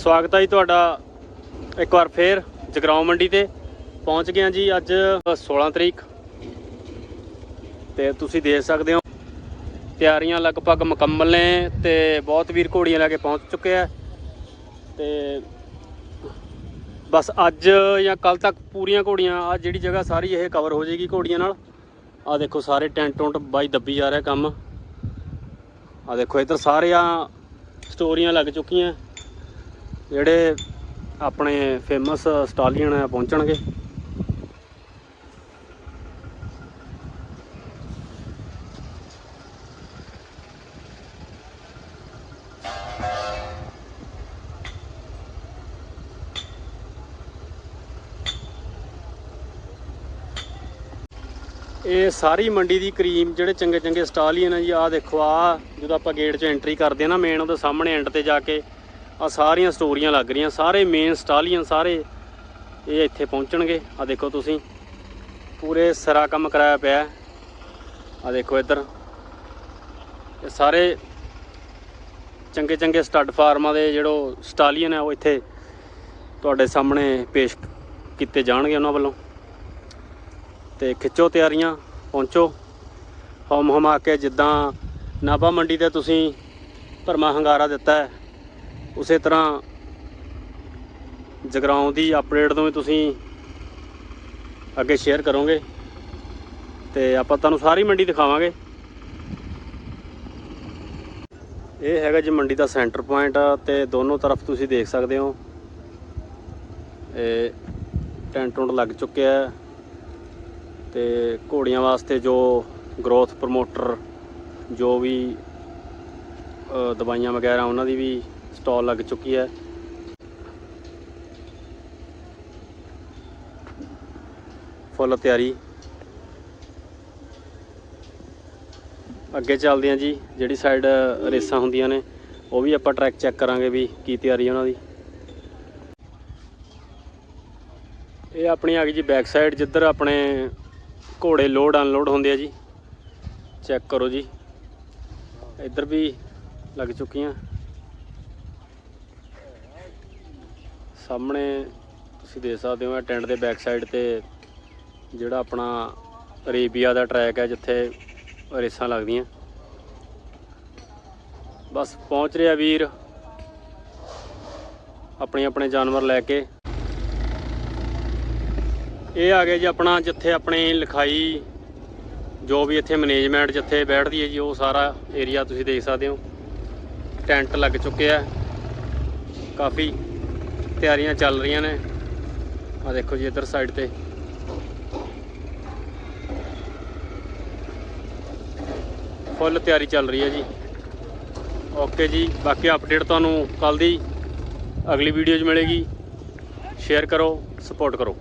ਸਵਾਗਤ ਹੈ ਜੀ ਤੁਹਾਡਾ ਇੱਕ ਵਾਰ ਫੇਰ ਜਗਰਾਉਂ ਮੰਡੀ ਤੇ। ਪਹੁੰਚ ਗਏ ਹਾਂ ਜੀ ਅੱਜ 16 ਤਰੀਕ। ਤੇ ਤੁਸੀਂ ਦੇਖ ਸਕਦੇ ਹੋ, ਤਿਆਰੀਆਂ ਲਗਭਗ ਮੁਕੰਮਲ ਨੇ ਤੇ ਬਹੁਤ ਵੀਰ ਘੋੜੀਆਂ ਲੈ ਕੇ ਪਹੁੰਚ ਚੁੱਕੇ ਆ। ਤੇ ਬਸ ਅੱਜ ਜਾਂ ਕੱਲ ਤੱਕ ਪੂਰੀਆਂ ਘੋੜੀਆਂ ਆ ਜਿਹੜੀ ਜਗ੍ਹਾ ਸਾਰੀ ਇਹ ਕਵਰ ਹੋ ਜਾਏਗੀ ਘੋੜੀਆਂ ਨਾਲ। ਆ ਦੇਖੋ ਸਾਰੇ ਟੈਂਟ ਟੁੰਟ ਬਾਈ ਦੱਬੀ ਜਾ ਰਿਹਾ ਕੰਮ। ਆ ਦੇਖੋ ਇੱਧਰ ਸਾਰੇ ਆ ਸਟੋਰੀਆਂ ਲੱਗ ਚੁੱਕੀਆਂ। ਜਿਹੜੇ ਆਪਣੇ ਫੇਮਸ ਸਟਾਲੀਅਨ ਆ, ਪਹੁੰਚਣਗੇ। ਇਹ ਸਾਰੀ ਮੰਡੀ ਦੀ ਕਰੀਮ, ਜਿਹੜੇ ਚੰਗੇ ਚੰਗੇ ਸਟਾਲੀਅਨ ਆ ਜੀ, ਆਹ ਦੇਖੋ ਆ ਜਦੋਂ ਆਪਾਂ ਗੇਟ 'ਚ ਐਂਟਰੀ ਕਰਦੇ ਆ ਨਾ ਮੇਨ ਉਹਦੇ ਸਾਹਮਣੇ ਐਂਡ ਤੇ ਜਾ ਕੇ ਆ ਸਾਰੀਆਂ ਸਟੋਰੀਆਂ ਲੱਗ ਰਹੀਆਂ, ਸਾਰੇ ਮੇਨ ਸਟਾਲੀਅਨ ਸਾਰੇ ਇਹ ਇੱਥੇ ਪਹੁੰਚਣਗੇ। ਆ ਦੇਖੋ ਤੁਸੀਂ, ਪੂਰੇ ਸਰਾ ਕੰਮ ਕਰਾਇਆ ਪਿਆ ਆ ਦੇਖੋ ਇੱਧਰ, ਇਹ ਸਾਰੇ ਚੰਗੇ ਚੰਗੇ ਸਟੱਡ ਫਾਰਮਾਂ ਦੇ ਜਿਹੜੋ ਸਟਾਲੀਅਨ ਹੈ, ਉਹ ਇੱਥੇ ਤੁਹਾਡੇ ਸਾਹਮਣੇ ਪੇਸ਼ ਕੀਤੇ ਜਾਣਗੇ ਉਹਨਾਂ ਵੱਲੋਂ। ਤੇ ਖਿੱਚੋ ਤਿਆਰੀਆਂ, ਪਹੁੰਚੋ। ਹਮ ਹਮਾ ਕੇ ਜਿੱਦਾਂ ਨਾਭਾ ਮੰਡੀ ਤੇ ਤੁਸੀਂ ਭਰਮਾ ਹੰਗਾਰਾ ਦਿੱਤਾ ਹੈ। ਉਸੇ ਤਰ੍ਹਾਂ ਜਗਰਾਉਂ ਦੀ ਅਪਡੇਟ ਤੋਂ ਵੀ ਤੁਸੀਂ ਅੱਗੇ ਸ਼ੇਅਰ ਕਰੋਗੇ ਤੇ ਆਪਾਂ ਤੁਹਾਨੂੰ ਸਾਰੀ ਮੰਡੀ ਦਿਖਾਵਾਂਗੇ। ਇਹ ਹੈਗਾ ਜੀ ਮੰਡੀ ਦਾ ਸੈਂਟਰ ਪੁਆਇੰਟ ਤੇ ਦੋਨੋਂ ਤਰਫ ਤੁਸੀਂ ਦੇਖ ਸਕਦੇ ਹੋ। ਇਹ ਟੈਂਟ ਟੁੰਟ ਲੱਗ ਚੁੱਕਿਆ ਹੈ ਤੇ ਘੋੜੀਆਂ ਵਾਸਤੇ ਜੋ ਗਰੋਥ ਪ੍ਰਮੋਟਰ ਜੋ ਵੀ ਦਵਾਈਆਂ ਵਗੈਰਾ ਉਹਨਾਂ ਦੀ ਵੀ ਸਟਾਲ ਲੱਗ ਚੁੱਕੀ ਹੈ। ਫੁੱਲ ਤਿਆਰੀ। ਅੱਗੇ ਚੱਲਦੇ ਹਾਂ ਜੀ, ਜਿਹੜੀ ਸਾਈਡ ਰੇਸਾਂ ਹੁੰਦੀਆਂ ਨੇ, ਉਹ ਵੀ ਆਪਾਂ ਟਰੈਕ ਚੈੱਕ ਕਰਾਂਗੇ ਵੀ ਕੀ ਤਿਆਰੀ ਉਹਨਾਂ ਦੀ। ਇਹ ਆਪਣੀ ਆ ਗਈ ਜੀ ਬੈਕ ਸਾਈਡ ਜਿੱਧਰ ਆਪਣੇ ਘੋੜੇ ਲੋਡ ਅਨਲੋਡ ਹੁੰਦੇ ਆ ਜੀ। ਚੈੱਕ ਕਰੋ ਜੀ। ਇੱਧਰ ਵੀ ਲੱਗ ਚੁੱਕੀਆਂ। ਸਾਹਮਣੇ ਤੁਸੀਂ ਦੇਖ ਸਕਦੇ ਹੋ ਇਹ ਟੈਂਟ ਦੇ ਬੈਕ ਸਾਈਡ ਤੇ ਜਿਹੜਾ ਆਪਣਾ ਅਰੇਬੀਆ ਦਾ ਟਰੈਕ ਹੈ ਜਿੱਥੇ ਰੇਸਾਂ ਲੱਗਦੀਆਂ। ਬਸ ਪਹੁੰਚ ਰਿਹਾ ਵੀਰ। ਆਪਣੇ ਆਪਣੇ ਜਾਨਵਰ ਲੈ ਕੇ। ਇਹ ਆ ਗਿਆ ਜੀ ਆਪਣਾ ਜਿੱਥੇ ਆਪਣੀ ਲਿਖਾਈ, ਜੋ ਵੀ ਇੱਥੇ ਮੈਨੇਜਮੈਂਟ ਜਿੱਥੇ ਬੈਠਦੀ ਹੈ ਜੀ, ਉਹ ਸਾਰਾ ਏਰੀਆ ਤੁਸੀਂ ਦੇਖ ਸਕਦੇ ਹੋ। ਟੈਂਟ ਲੱਗ ਚੁੱਕੇ ਆ ਕਾਫੀ ਤਿਆਰੀਆਂ ਚੱਲ ਰਹੀਆਂ ਨੇ। ਆ ਦੇਖੋ ਜੀ ਇੱਧਰ ਸਾਈਡ ਤੇ। ਫੁੱਲ ਤਿਆਰੀ ਚੱਲ ਰਹੀ ਹੈ ਜੀ। ਓਕੇ ਜੀ, ਬਾਕੀ ਅਪਡੇਟ ਤੁਹਾਨੂੰ ਕੱਲ ਦੀ ਅਗਲੀ ਵੀਡੀਓ 'ਚ ਮਿਲੇਗੀ। ਸ਼ੇਅਰ ਕਰੋ ਸਪੋਰਟ ਕਰੋ।